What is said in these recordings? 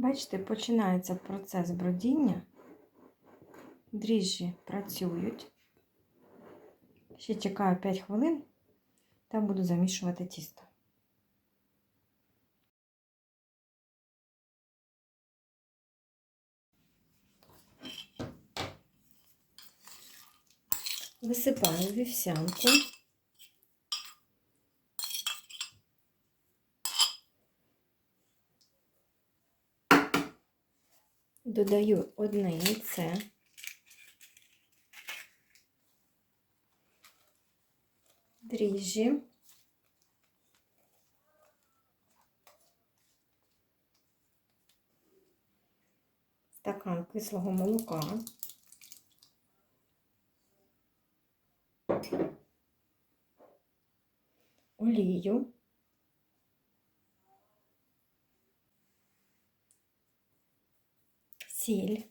Бачите, починається процес бродіння. Дріжджі працюють. Ще чекаю 5 хвилин та буду замішувати тісто. Висипаю вівсянку. Додаю одне яйце. Дріжджі. Стакан кислого молока. Олію. değil.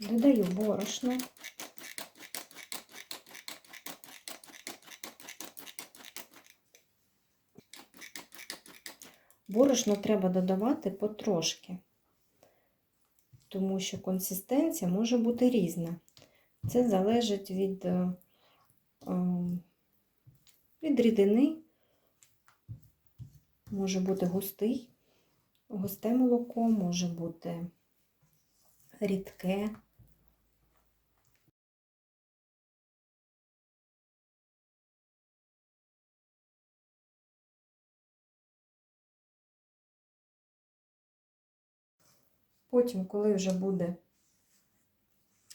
Додаю борошно. Борошно треба додавати потрошки, тому що консистенція може бути різна. Це залежить від, е, від рідини, може бути густий, густе молоко, може бути рідке. Потім, коли вже буде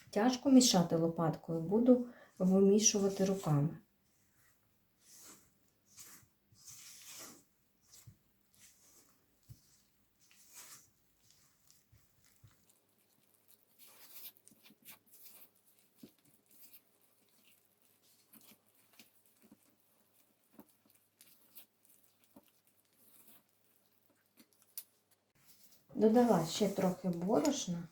тяжко мішати лопаткою, буду вимішувати руками. Додала ще трохи борошна.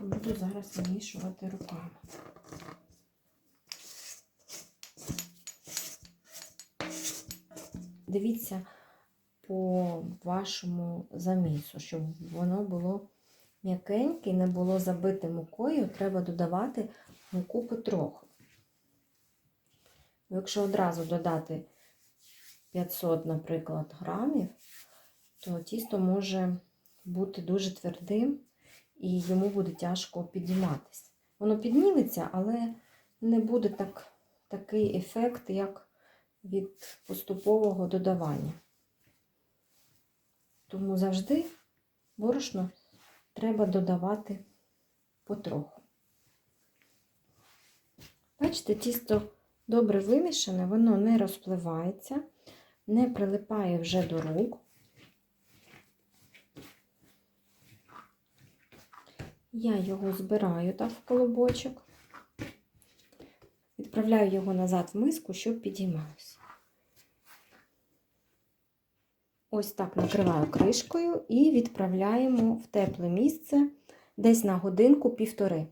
Буду зараз вимішувати руками. Дивіться по вашому замісу, щоб воно було м'якеньке і не було забите мукою, треба додавати муку потроху. Якщо одразу додати 500, наприклад, грамів, то тісто може бути дуже твердим і йому буде тяжко підійматися. Воно підніметься, але не буде так, такий ефект, як від поступового додавання. Тому завжди борошно треба додавати потроху. Бачите, тісто добре вимішане, воно не розпливається, не прилипає вже до рук. Я його збираю так в колобочок, відправляю його назад в миску, щоб підіймалося. Ось так накриваю кришкою і відправляємо в тепле місце десь на годинку-півтори.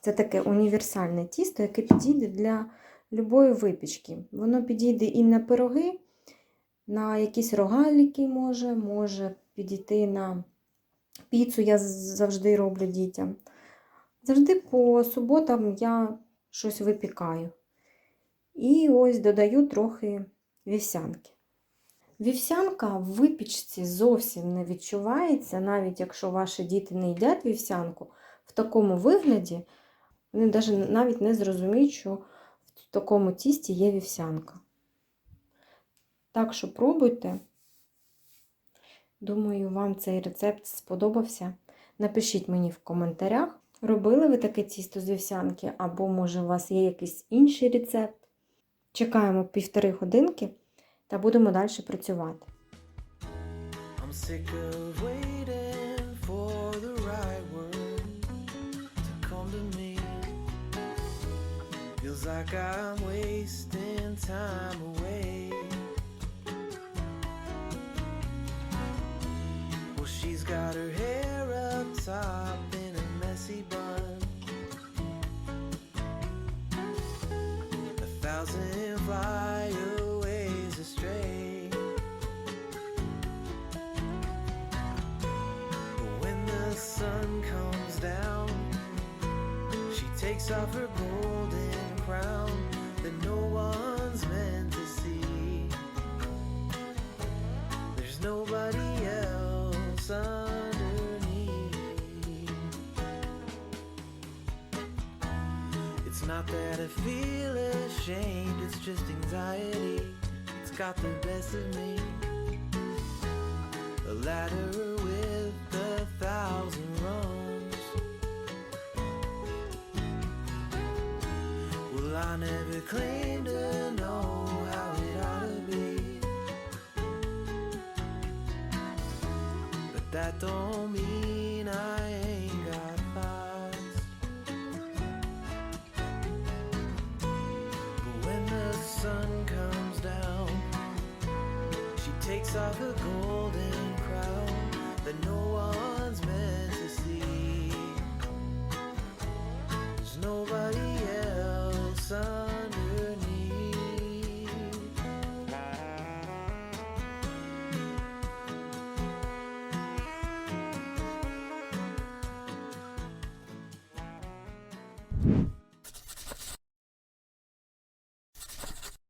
Це таке універсальне тісто, яке підійде для любої випічки. Воно підійде і на пироги, на якісь рогаліки може, може підійти на піцу, я завжди роблю дітям. Завжди по суботам я щось випікаю. І ось додаю трохи вівсянки. Вівсянка в випічці зовсім не відчувається, навіть якщо ваші діти не їдять вівсянку, в такому вигляді Вони навіть, не зрозуміють, що в такому тісті є вівсянка. Так що пробуйте. Думаю, вам цей рецепт сподобався. Напишіть мені в коментарях, робили ви таке тісто з вівсянки, або, може, у вас є якийсь інший рецепт. Чекаємо півтори годинки та будемо далі працювати. I'm sick of waiting for the right word to come to me. Feels like I'm wasting time away. Well, she's got her hair up top in a messy bun. A thousand takes off her golden crown that no one's meant to see. There's nobody else underneath. It's not that I feel ashamed, it's just anxiety. It's got the best of me. A ladder with a thousand I never claimed to know how it ought to be. But that don't mean I ain't got thoughts. But when the sun comes down, she takes off her golden